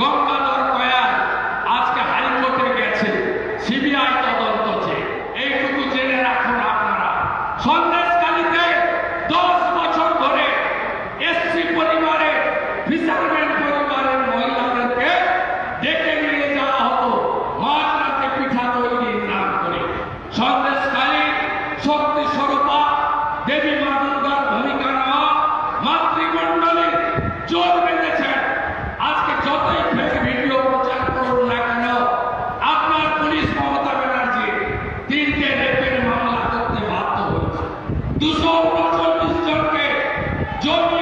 গঙ্গাধর কয়াল আজকে হাইকোর্টে গেছে, সিবিআই তদন্ত চেয়ে। এইটুকু জেনে রাখুন আপনারা। সন্দেশকালীতে দশ বছর ধরে এসসি পরিবারে ফিসারম্যান পরিবারের মহিলাদেরকে ডেকে নিয়ে যাওয়া হতো। মাঝরাতে পিঠা তৈরির নাম করে। সন্দেশকালী শক্তি স্বরূপা, দেবী तीन के रेपे मामला करते बात तो होता दूसरों को जो डिस्टर्ब के, जो भी